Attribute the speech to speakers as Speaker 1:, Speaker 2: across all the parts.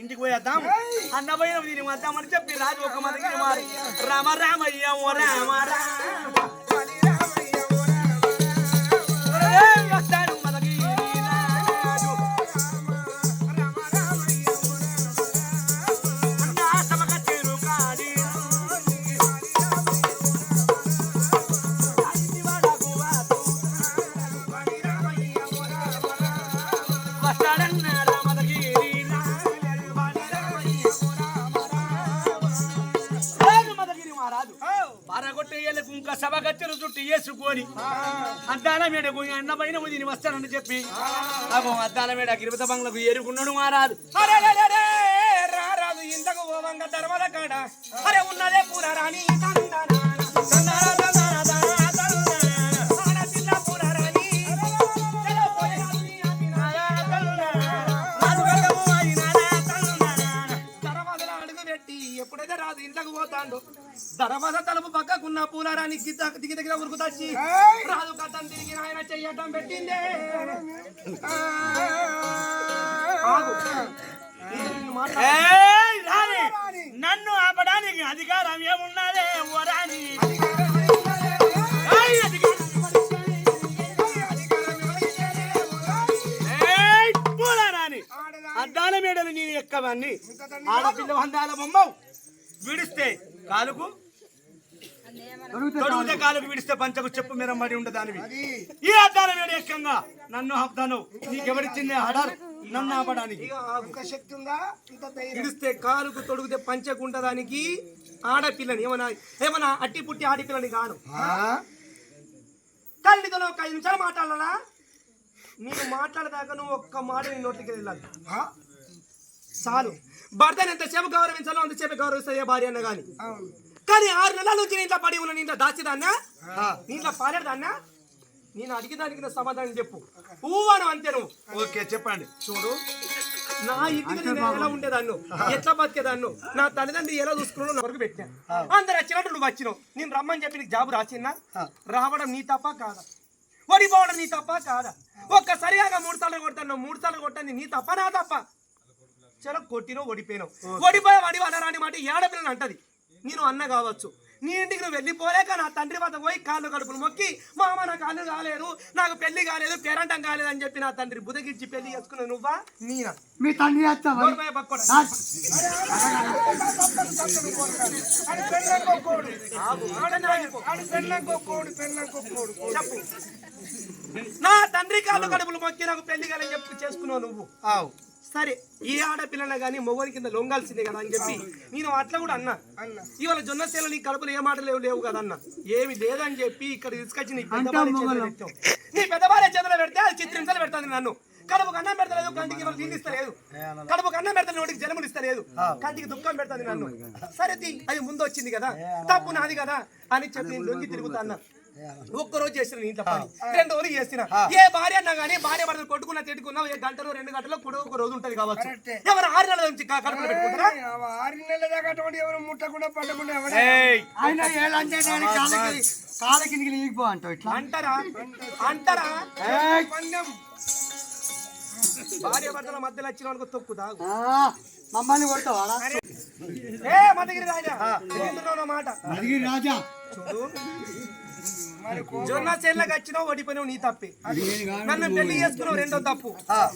Speaker 1: ఇంటికి పోయేద్దాం. అన్న పోయిన దీని వద్దామని చెప్పి రాజు ఒక మలగిరి మారి. రామ రామయ్య ఓ రామ రామ. మేడకు అన్న పైన దీని వస్తానని చెప్పి. అగో అద్దాల మేడ గిరిపత బంగ్లకు ఏరుకున్నాడు మహారాజు.
Speaker 2: రారాదు ఇంతకు పోవంగ ధర్మద కాడ. అరే ఉన్నదే పూర రాణి ధర్మద తలుపు పక్కకున్న పూలారాని దిగ దిగి దగ్గర ఉరుకు తచ్చి రాదు కథం తిరిగి ఆయన చెయ్యటం పెట్టిందే. నిన్ను మాట్లాడు.
Speaker 1: ఏయ్ రాణి! నన్ను ఆపడానికి అధికారం ఏమున్నదే ఓ రాణి! ఏయ్ అధికారం. ఏయ్ పూల రాణి! అద్దాల మేడలు నేను ఎక్కవన్నీ ఆడపిల్ల వందాల బొమ్మవు. విడిస్తే కాలుకు తొడుగుతే కాలుకు విడిస్తే పంచకు చెప్పు మీద మరి ఉండదానివి. ఈ అద్దాల మేడ ఎక్కంగా నన్ను ఆపుతాను. నీకెవరిచ్చింది ఆర్డర్ నన్ను ఆపడానికి.
Speaker 2: శక్తి ఉందా? ఇడిస్తే కాలుకు తొడిగితే పంచకుంటదానికి ఆడపిల్లని ఏమన్నా ఏమన్నా అట్టి పుట్టి ఆడపిల్లని కాను తల్లితో ఒక ఐదు నిమిషాలు మాట్లాడాలా? నేను మాట్లాడదాకా నువ్వు ఒక్క మాట నీ నోటికి వెళ్ళాలి. చాలు. భర్తను ఎంతసేపు గౌరవించాలో అంతసేపు గౌరవిస్తే ఏ భార్య అన్న కానీ కానీ ఆరు నెలల నుంచి ఇంట్లో పడి ఉన్న ఇంట్లో దాచిదాన్నా నీ ఇంట్లో పాలేదాన్నా నేను అడిగేదానికి నా సమాధానం చెప్పు. ఊవాను అంతే నువ్వు.
Speaker 1: ఓకే చెప్పండి.
Speaker 2: చూడు నా ఇంటికి నేను ఎలా ఉండేదాన్ను ఎట్లా బతికేదాన్ను నా తల్లిదండ్రులు ఎలా చూసుకున్నాడో నా వరకు పెట్టా అందరు వచ్చినట్టు నువ్వు వచ్చినావు. నేను రమ్మని చెప్పి నీకు జాబు రాసినా? రావడం నీ తప్ప కాదా? ఓడిపోవడం నీ తప్ప కాదా? ఒక్కసారిగా మూడు సార్లు కొట్టాను మూడు సార్లు కొట్టాను నీ తప్ప నా తప్ప. చలో కొట్టినో ఓడిపోయినావు ఓడిపోయా వడి అనరాని మాట ఏడపిల్లని అంటది. నేను అన్న కావచ్చు. నీ ఇంటికి నువ్వు వెళ్ళిపోలేక నా తండ్రి వద్ద పోయి కాళ్ళు కడుపులు మొక్కి మా అమ్మ నా కాళ్ళు కాలేదు నాకు పెళ్ళి కాలేదు పేరంటం కాలేదు అని చెప్పి నా తండ్రి బుదగిచ్చి పెళ్ళి చేసుకున్న నువ్వా? నీనా?
Speaker 3: మీ తండ్రి.
Speaker 2: చెప్పు. నా తండ్రి కాళ్ళు కడుపులు మొక్కి నాకు పెళ్ళి కాలని చెప్పి చేసుకున్నావు నువ్వు. సరే ఈ ఆడపిల్లన గానీ మొగోని కింద లొంగాల్సిందే కదా అని చెప్పి. నేను అట్లా కూడా అన్నా. ఇవాళ జొన్న సేల నీ కడుపులో ఏ మాటలు లేవు లేవు కదా అన్న. ఏమి లేదని చెప్పి ఇక్కడ తీసుకొచ్చి నీ పెద్ద భార్య చేతిలో పెట్టావు. నీ పెద్ద భార్య చేతిలో పెడితే అది చిత్రింతలు పెడతాను నన్ను. కడుపుకు అన్నం పెడతలేదు కంటికి వాళ్ళు నీళ్ళు ఇస్తలేదు. కడుపుకు అన్నం పెడతా నోటికి జలములు ఇస్తలేదు. కంటికి దుఃఖం పెడతాది నన్ను. సరే తీ, అది ముందు వచ్చింది కదా. తప్పు నాది కదా అని చెప్పి నేను లొంగి తిరుగుతా అన్నా ఒక్క రోజు చేసిన ఇంట్లో పని. రెండు రోజులు చేసిన. ఏ భార్య అన్నా కానీ భార్య భర్తలు కొట్టుకున్నా తిట్టుకున్నా ఏ గంటలో రెండు గంటలో కూడా ఒక రోజు ఉంటది కావచ్చు. ఎవరు ఆరు నెలల నుంచి క- కడుపులో పెట్టుకుంటారా?
Speaker 4: ఆరు నెలల దాకా అటువంటి ఎవరు ముట్టకుండా పట్టకుండా
Speaker 3: కాళ్ళ కిందికి లీగిపో అంటావు ఇట్లా?
Speaker 2: అంటారా? అంటారా? భార్య భర్తల మధ్యలో వచ్చిన వాళ్ళకి తొక్కు
Speaker 3: ఆ, మమ్మల్ని కొడతావా?
Speaker 2: ఏ రాజా. మాట
Speaker 3: రాజా.
Speaker 2: చూడు. జొన్న చేనులకు వచ్చినావు ఓడిపోయినావు నీ తప్పే. నన్ను పెళ్ళి చేసుకున్నావు రెండో తప్పు.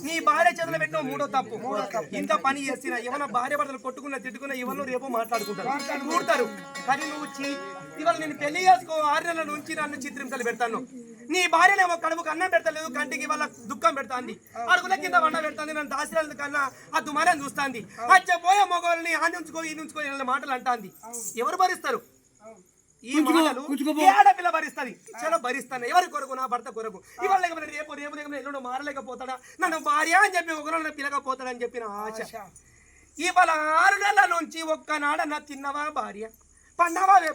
Speaker 2: నీ భార్య చేతులు పెట్టినావు మూడో తప్పు. ఇంత పని చేసిన ఏమన్నా భార్య భర్తలు కొట్టుకున్నా తిట్టుకున్నా ఎవరు రేపు మాట్లాడుకుంటారు. కూడతారు కానీ నువ్వు ఇవాళ నేను పెళ్ళి చేసుకో ఆరు నెలల నుంచి నన్ను చిత్రింతలు పెడతాను. నీ భార్యనేమో కడుపుకు అన్నం పెడతలేదు కంటికి వాళ్ళ దుఃఖం పెడతాంది. అడుగుల కింద వండ పెడతాంది నన్ను దాసిరాల కన్నా ఆ దుమారం చూస్తాంది. పోయే మగవాళ్ళని ఆ నుంచుకో ఈ నుంచుకో మాటలు అంటాంది. ఎవరు భరిస్తారు? ఈ ఆడపిల్ల భరిస్తుంది చాలా భరిస్తాను ఎవరి కొరకు నా భర్త కొరకు? ఇవాళ లేకపోతే రేపు రేపు లేకపోతే ఎల్లుండి మారలేకపోతాడా? నన్ను భార్య అని చెప్పి ఒకరు పిలకపోతాడని చెప్పిన ఆశ. ఇవాళ ఆరు నెలల నుంచి ఒక్కనాడ నా తిన్నవా భార్య? పన్నవా వే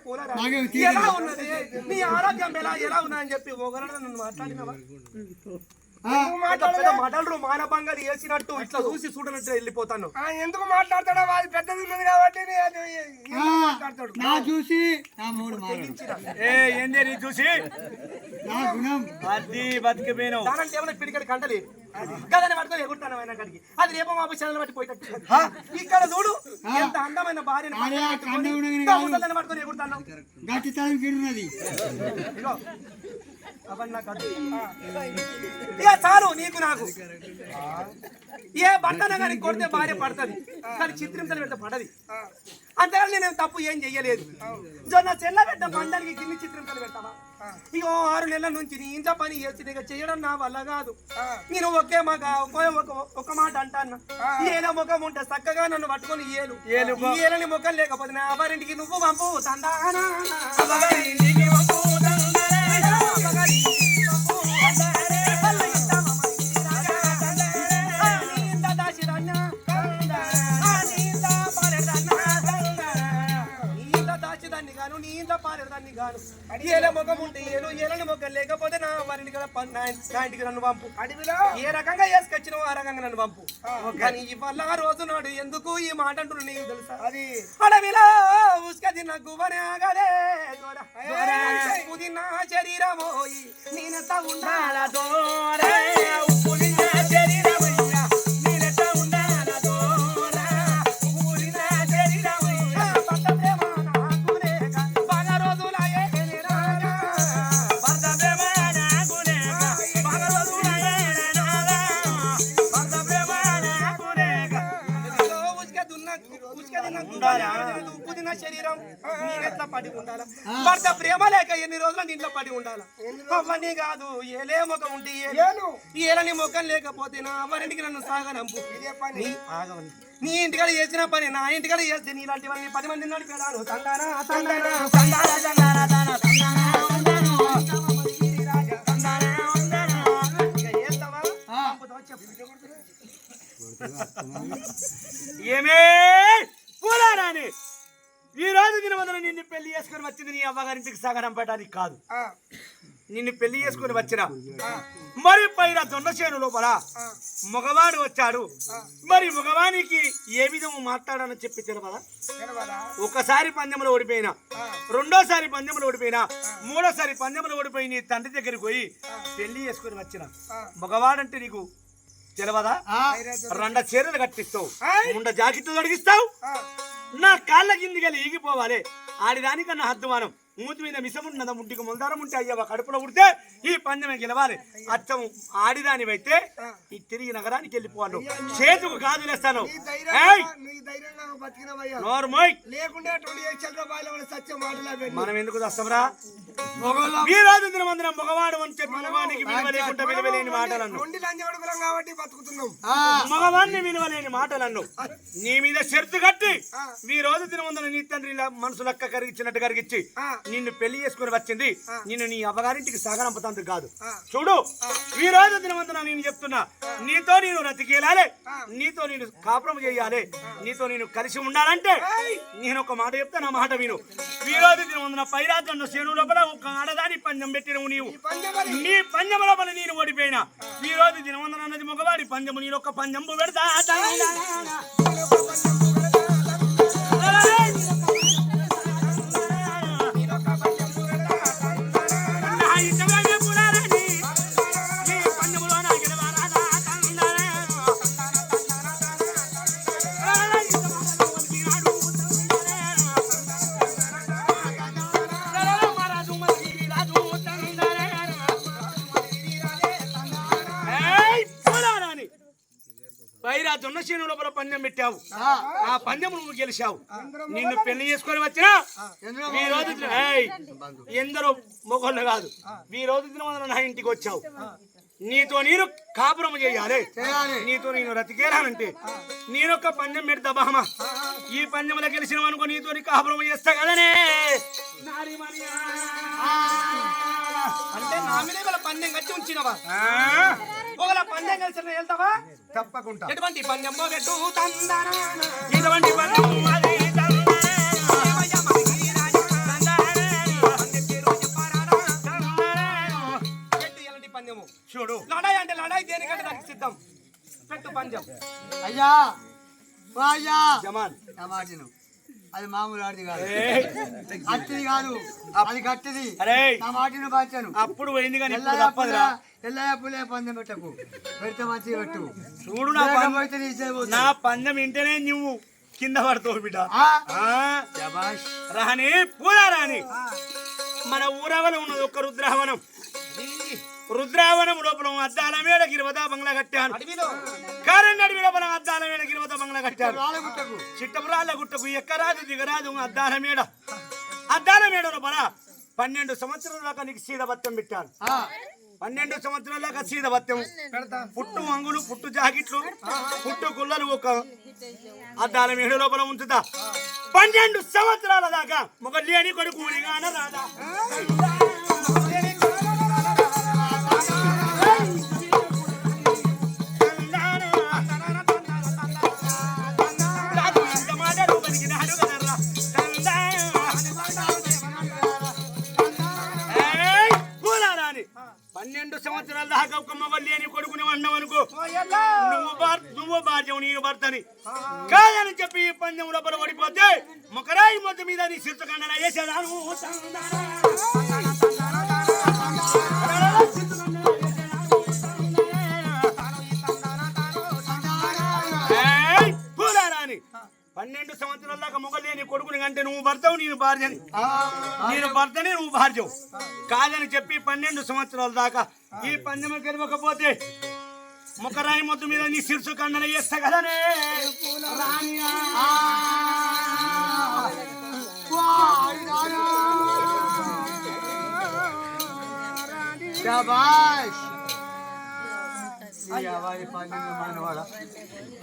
Speaker 2: ఎలా ఉన్నది? నీ ఆరోగ్యం ఎలా ఎలా ఉన్నా అని చెప్పి ఒకరు నన్ను మాట్లాడినవా? మాటలు మానభంగాలు వేసినట్టు ఇట్లా చూసి చూడనట్టు వెళ్ళిపోతాను.
Speaker 4: ఎందుకు మాట్లాడతాడో అది పెద్దది ఉన్నది కాబట్టి మాట్లాడతాడు?
Speaker 3: నా చూసి నా మూడు మారు
Speaker 1: ఏ ఏంది నీ చూసి?
Speaker 3: నా గుణం.
Speaker 1: అది బతికిపోయినావు
Speaker 2: పిడికడి కంటలేదు గదని పట్టుకొని ఎగురుతాను ఆయన కాడికి అది రేపో మా విషయాలను బట్టి పోయేటట్టు. ఇక్కడ చూడు ఎంత అందమైన భార్యను పెట్టుకొని ఎగురుతాను. ఇక చాలు నీకు నాకు. ఏ భర్తన కానీ కొడితే భార్య పడుతుంది. కానీ చిత్రింతలు పెడితే పడది. అంతేగాని నేను తప్పు ఏం చెయ్యలేదు. జొన్న చెల్ల పెట్ట పందానికి గిన్ని చిత్రింతలు పెట్టవా ఇగో ఆరు నెలల నుంచి నీ ఇంట్లో పని చేసి నీకు చేయడం నా వల్ల కాదు. నేను ఒకే మాట ఒకే మాట అంటాను. ఏల ముఖం ఉంటే చక్కగా నన్ను పట్టుకొని ఏలు. ఏలని ముఖం లేకపోతే నా అవ్వరింటికి నువ్వు పంపు తందానా. ఏల ముఖం ఉంటే ఏలు ఏలని ముఖం లేకపోతే నా వారిని కదా నా ఇంటి- నా ఇంటికి నన్ను పంపు.
Speaker 4: అడవిలో.
Speaker 2: ఏ రకంగా వేసుకొచ్చినావు ఆ రకంగా నన్ను పంపు. కానీ ఇవాళ ఆ రోజు నాడు ఎందుకు ఈ మాట అంటున్నా నీకు తెలుసా?
Speaker 4: అది.
Speaker 2: అడవిలో ఉసుక తిన్న గువ్వనే ఆగలే. శరీరమోయి నేనెంత ఉండాలా ఏలని ముఖం లేకపోతే నా అవ్వరింటికి నన్ను సాగనంపు నీ ఆగవని నీ ఇంటికాడ చేసిన పని నా ఇంటికాడ చేస్తే నీ ఇలాంటి వాళ్ళని పది మంది నడిపేదాను.
Speaker 1: ఏమే ఈ రోజు దినవందన నిన్ను పెళ్ళి చేసుకొని వచ్చింది నీ అవ్వగారింటికి సగనం పెట్టడానికి కాదు నిన్ను పెళ్ళి చేసుకొని వచ్చిన. మరి పైన దొండచేను లోపల మగవాడు వచ్చాడు. మరి మగవానికి ఏ విధము మాట్లాడాలని చెప్పి తెలవదా? ఒకసారి పందెంలో ఓడిపోయినా రెండోసారి పందెంలో ఓడిపోయినా మూడోసారి పందెంలో ఓడిపోయి నీ తండ్రి దగ్గరికి పోయి పెళ్ళి చేసుకొని వచ్చిన. మగవాడంటే నీకు తెలవదా రెండ చీరలు కట్టిస్తావు. ముండ జాకెట్లు తొడిగిస్తావు. నా కాళ్ళ కిందికి ఈగిపోవాలి. ఆడిదానికన్నా హద్దుమానం. మూతి మీద మిసమున్నద ముట్టికి ముల్దారం ఉంటే అయ్యవ కడుపులో ఉడితే ఈ పందెం గెలవాలి. అచ్చం ఆడిదానివైతే ఈ తిరిగి నగరానికి వెళ్ళిపోవాలి. చేతుకు గాజులేస్తాను
Speaker 4: నీ
Speaker 1: ఏయ్!
Speaker 4: ధైర్యంగా నీ ధైర్యంగా బతికినవయ్యా.
Speaker 1: నోర్మోయ్
Speaker 4: లేకుంటే అటువంటి చంద్ర బాయిల సత్య మాటలు అవి
Speaker 1: మనం ఎందుకు వస్తాంరా వీరాజు దినమందిరం మగవాడు అని చెప్పి మగవానికి విలువ లేకుండా విలువలేని మాటలను మగవాన్ని విలువలేని మాటలను నీ మీద షరతు కట్టి ఈ రోజు తినమందున నీ తండ్రి మనసు లెక్క కరిగించినట్టు కరిగించి నిన్ను పెళ్ళి చేసుకుని వచ్చింది నిన్ను నీ అవ్వగారింటికి సాగనంపుతందుకు కాదు. చూడు ఈ రోజు తినమందున నేను చెప్తున్నా నీతో నేను రతికేయాలి నీతో నేను కాపురం చేయాలి నీతో నేను కలిసి ఉండాలంటే నేను ఒక మాట చెప్తే నా మాట విను. ఈ రోజు తినమందున పైరాజన్న శను లోపల ఒక ఆడదాని పందెం పెట్టినవు నీవు. నీ పందెం లోపల నేను ఓడిపోయినా. ఈ రోజు దినవందన అన్నది మగవాడి పందెము నేను ఒక పందెంపు పెడతా. పందెం పెట్టావు. ఆ. పందెం నువ్వు గెలిచావు. నిన్ను పెళ్ళి చేసుకొని వచ్చినా ఈ రోజు ఎందరో మొగోళ్ళు కాదు. ఈ రోజు నా ఇంటికి వచ్చావు. నీతో నేను కాపురం చేయాలి. నీతో నేను రతికేరానంటే నేనొక్క పందెం పెడతా బామ. ఈ పందెంలో గెలిచిన అనుకో నీతో కాపురం చేస్తా కదనే.
Speaker 2: అంటే నా మీద పందెం కట్టి ఉంచినవా? ఒకవేళ పందెం కలిసి వెళ్తావా?
Speaker 4: తప్పకుండా.
Speaker 2: ఎటువంటి పందెం పెట్టు తందనా.
Speaker 1: ఎటువంటి పందెం అది చూడు.
Speaker 2: లడాయి అంటే లడాయి దేనికంటే దానికి సిద్ధం. పెట్టు పంజం
Speaker 3: అయ్యా. అయ్యా.
Speaker 1: జమాన్
Speaker 3: జమాజిను. అది మామూలు ఆడిది కాదు. అట్టిది కాదు. అది గట్టిది
Speaker 1: అరే.
Speaker 3: నా మాటను పంచాను
Speaker 1: అప్పుడు పోయింది కానీ
Speaker 3: ఎల్లయ్య పుల్లే పందెం పెట్టకు. పెడితే మంచిగా పెట్టు.
Speaker 1: చూడు నా పందెం.
Speaker 3: నీ
Speaker 1: పందెం వింటేనే నువ్వు కింద పడతావు బిడ్డ. రాని పూరా రాని మన ఊరవనం ఉన్నది ఒక్క రుద్రావనం. రుద్రావనం లోపల అద్దాల మేడ గిరివత బంగ్లా కట్టాను. కారణి అడవి లోపల అద్దాల మేడ గిరివత బంగ్లా కట్టాను. చిట్టపురాళ్ళ గుట్టకు ఎక్కరాదు దిగరాదు అద్దాల మేడ అద్దాల మేడ లోపల పన్నెండు సంవత్సరాల దాకా నీకు సీద బత్తం పెట్టాను పన్నెండు సంవత్సరాల దాకా సీద బత్తం
Speaker 2: పెడతా.
Speaker 1: పుట్టు అంగులు పుట్టు జాకెట్లు పుట్టు గుల్లలు ఒక అద్దాల మేడ లోపల ఉంచుతా. పన్నెండు సంవత్సరాల దాకా ఒక లేని కొడుకు రాదా? భర్తని నువ్వు భార్యవు కాదని చెప్పి పన్నెండు సంవత్సరాల దాకా ఈ పందెం గెలవకపోతే ముఖరాయి మొద్దు మీద నీ శిర్సు కండన చేస్తా కదనే.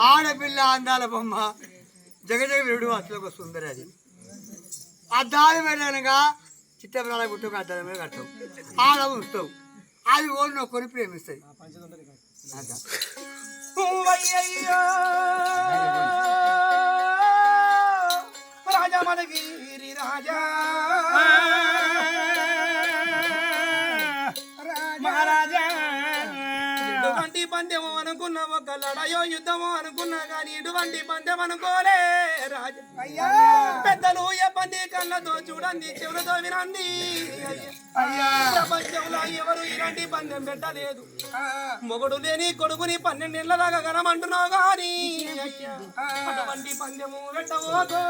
Speaker 3: ఆడపిల్ల అందాల బొమ్మ జగజగ విరుడు అసలు సుందరి అది. అద్దాలు పెట్టనగా చిత్తప్రాల గుట్టుకు అద్దాల మీద కట్టవు. ఆడ ఉంచుతావు అది ఓడిన కొని ప్రేమిస్తాయి.
Speaker 2: రాజా మనగిరి రాజా. లడయో యుద్ధమో అనుకున్నా కానీ ఇటువంటి పందెం అనుకోలే. రాజా పెద్దలు పంది కళ్ళతో చూడండి చెవులతో వినండి. ప్రపంచంలో ఎవరు ఇలాంటి పందెం పెట్టలేదు. మొగుడు లేని కొడుకుని పన్నెండేళ్ళ దాకా కనమంటున్నావు అయ్యా, అటువంటి పందెము పెట్టవోకో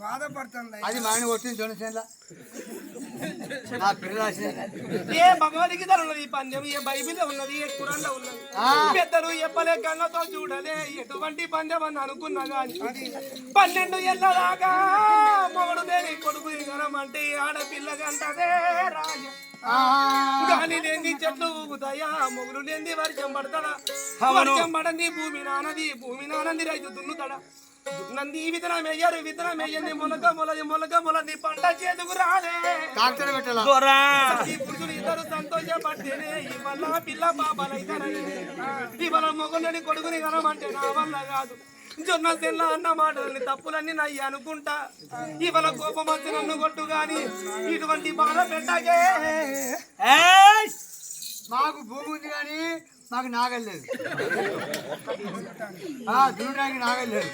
Speaker 4: బాధపడుతుంది
Speaker 3: అది మాని కొట్టింది జోనసేన్ల నా పిల్లలు
Speaker 2: ఏ భగవద్గీతలో ఉన్నది ఈ పందెం ఏ బైబిల్లో ఉన్నది ఏ ఖురాన్లో ఉన్నది. పెద్దలు ఎప్పలే కళ్ళతో చూడలే ఎటువంటి పందెం అని అనుకున్నా గాని పన్నెండు దాకా మొగడు లేని కొడుకు అంటే ఆడపిల్ల కంటదే రాజా. గాలి లేని చెట్లు ఊగుతాయా మొగుడు లేని వర్షం పడతాడా వర్షం పడంది భూమి నానది భూమి నానంది రైతు దున్నుతాడా? నంది విధన మెయ్యారు విధన మెయ్యండి మొలక మొలది మొలక మొలది పంట చేతుకు రాలే. పురుషులు ఇద్దరు సంతోషపడితేనే ఇవాళ పిల్ల పాపలైతారని ఇవాళ మొగలని కొడుకుని కనమంటే నా వల్ల కాదు. జొన్న సెల్ల అన్న మాటలని తప్పులన్నీ నయ్యి అనుకుంటా. ఇవాళ కోపం వచ్చి నన్ను కొట్టు గాని ఇటువంటి బాధ పెట్టగే!
Speaker 3: మాకు భూమి ఉంది కానీ మాకు నాగలేదు దున్నడానికి నాగలేదు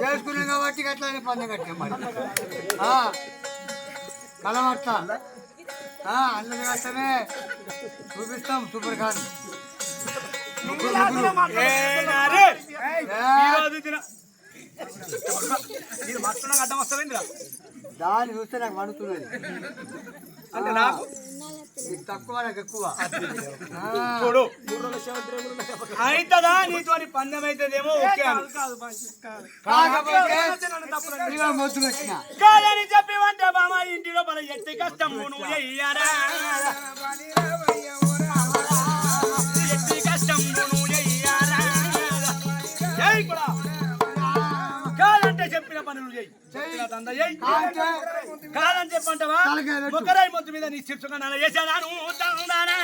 Speaker 3: చేసుకున్నాం కాబట్టి అట్లానే పందెం కట్టాం మరి. ఆ, కలమట్ట అన్నది కష్టమే. చూపిస్తాం సూపర్ ఖాన్ దాన్ని చూస్తే నాకు వండుతున్నది
Speaker 1: అంటే నాకు
Speaker 3: నీకు తక్కువ నాకు ఎక్కువ ఆ,
Speaker 1: చూడు అవుతుందా నీతో పందెం అవుతుందేమో
Speaker 3: పెట్టిన.
Speaker 1: కాదని చెప్పి వంటే బామ ఇంటి లోపల ఎట్టి కష్టం నువ్వు చెయ్యరా ఎట్టి కష్టం నువ్వు కాదంటే చెప్పిన పనులు దంద
Speaker 3: కాంటే
Speaker 1: కాదని చెప్పంటావా మొత్తం మీద నీ చిరుచుగా చేసేదాను తందానా.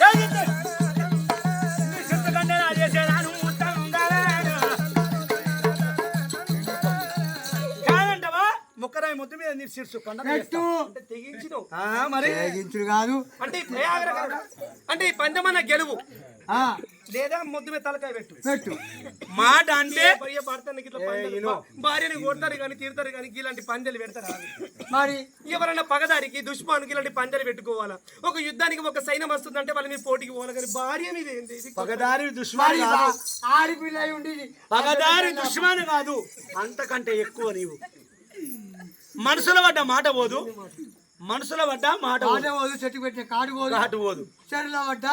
Speaker 1: ఏయ్ ఇట్టే. నీ చిరుచుకంటే నా చేసేదాను తందానా. కాదంటావా? ముక్కరాయి మొత్తం మీద నీ చిరుచు కొండ మీద
Speaker 3: పెట్టు.
Speaker 2: అంటే తెగించినావు
Speaker 1: ఆ, మరి.
Speaker 3: కాదు.
Speaker 2: అంటే ఈ ప్రయాగర అంటే ఈ పందెమన్న గెలువు. లేదా మొద్దు మీద తలకాయ పెట్టు.
Speaker 3: పెట్టు.
Speaker 1: మాట అంటే
Speaker 2: ఇట్లా పందెలు? భార్యని కొడతారు కానీ తీరుతారు కానీ ఇలాంటి పందెలు పెడతారు?
Speaker 3: మరి?
Speaker 2: ఎవరైనా పగదారికి దుష్మానికి ఇలాంటి పందెలు పెట్టుకోవాలా? ఒక యుద్ధానికి ఒక సైన్యం వస్తుందంటే వాళ్ళ మీద పోటీకి పోవాలి కానీ భార్య మీద ఏంటి
Speaker 1: పగదారి దుష్మాన్ కాదు.
Speaker 3: ఆడిపిల్ల ఉండి
Speaker 1: పగదారి దుష్మాన్ కాదు. అంతకంటే ఎక్కువ నీవు. మనసులో పడ్డ మాట పోదు. మనసులో పడ్డ మాట
Speaker 3: కాట చెట్టు పెట్టిన కాడు పోదు.
Speaker 1: కాటు పోదు.
Speaker 3: చెరులో పడ్డ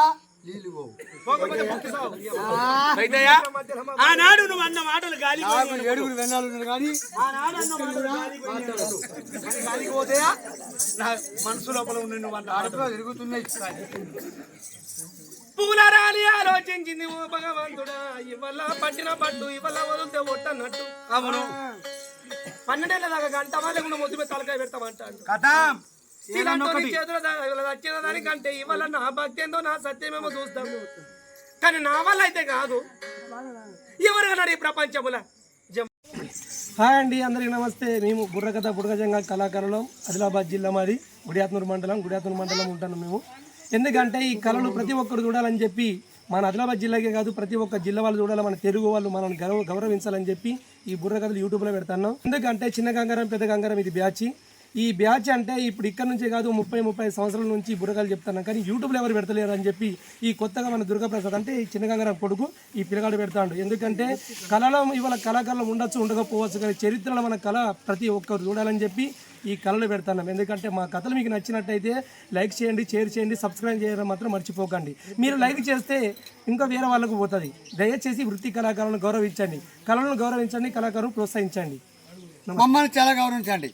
Speaker 1: ఆనాడు నువ్వు అన్న మాటలు గాలి
Speaker 3: ఏడుగురు వెన్నాలు ఉన్నారు కానీ
Speaker 1: ఆనాడు అన్న మాటలు గాలికి పోయినాడు. అని గాలికి పోతాయా నా మనసు లోపల ఉన్న నువ్వు అన్న.
Speaker 3: కడుపులో తిరుగుతున్నాయి.
Speaker 2: పూల రాని ఆలోచించింది ఓ భగవంతుడా ఇవల్ల పట్టిన పట్టు ఇవల్ల వదిలితే ఒట్టన్నట్టు.
Speaker 1: అవును.
Speaker 2: పన్నెండేళ్ళ దాకా గంటమా లేకుండా మొద్దు మీద తలకాయ పెడతామంటాడు.
Speaker 1: కథం.
Speaker 2: ఇవాళ దానికంటే ఇవాళ నా భక్తి ఏందో నా సత్యమేమో చూస్తాము కానీ నా వల్ల అయితే కాదు. ఎవరు ఈ ప్రపంచముల హాయ్ అండి అందరికీ నమస్తే. మేము బుర్రకథ బుర్రగజంగా కళాకారులం ఆదిలాబాద్ జిల్లా మాది గుడియాత్నూరు మండలం గుడియాత్నూరు మండలం ఉంటాను మేము. ఎందుకంటే ఈ కళలు ప్రతి ఒక్కరు చూడాలని చెప్పి మన ఆదిలాబాద్ జిల్లాకే కాదు ప్రతి ఒక్క జిల్లా వాళ్ళు చూడాలి మన తెలుగు వాళ్ళు మనల్ని గౌరవ గౌరవించాలని చెప్పి ఈ బుర్రకథలు యూట్యూబ్లో పెడతాను ఎందుకంటే చిన్న గంగారం పెద్ద గంగారం ఇది బ్యాచ్. ఈ బ్యాచ్ అంటే ఇప్పుడు ఇక్కడ నుంచే కాదు ముప్పై ముప్పై సంవత్సరాల నుంచి బుర్రకాలు చెప్తాను కానీ యూట్యూబ్లో ఎవరు పెడతలేరు అని చెప్పి ఈ కొత్తగా మన దుర్గాప్రసాద్ అంటే ఈ చిన్నగంగారం కొడుకు ఈ పిల్లగాడు పెడతాడు. ఎందుకంటే కళలో ఇవాళ కళాకారులు ఉండొచ్చు ఉండకపోవచ్చు కానీ చరిత్రలో మన కళ ప్రతి ఒక్కరు చూడాలని చెప్పి ఈ కళలు పెడతాను ఎందుకంటే మా కథలు మీకు నచ్చినట్టయితే లైక్ చేయండి షేర్ చేయండి సబ్స్క్రైబ్ చేయడం మాత్రం మర్చిపోకండి. మీరు లైక్ చేస్తే ఇంకా వేరే వాళ్ళకు పోతుంది. దయచేసి వృత్తి కళాకారులను గౌరవించండి. కళలను గౌరవించండి కళాకారులను ప్రోత్సహించండి.
Speaker 3: మమ్మల్ని చాలా గౌరవించండి.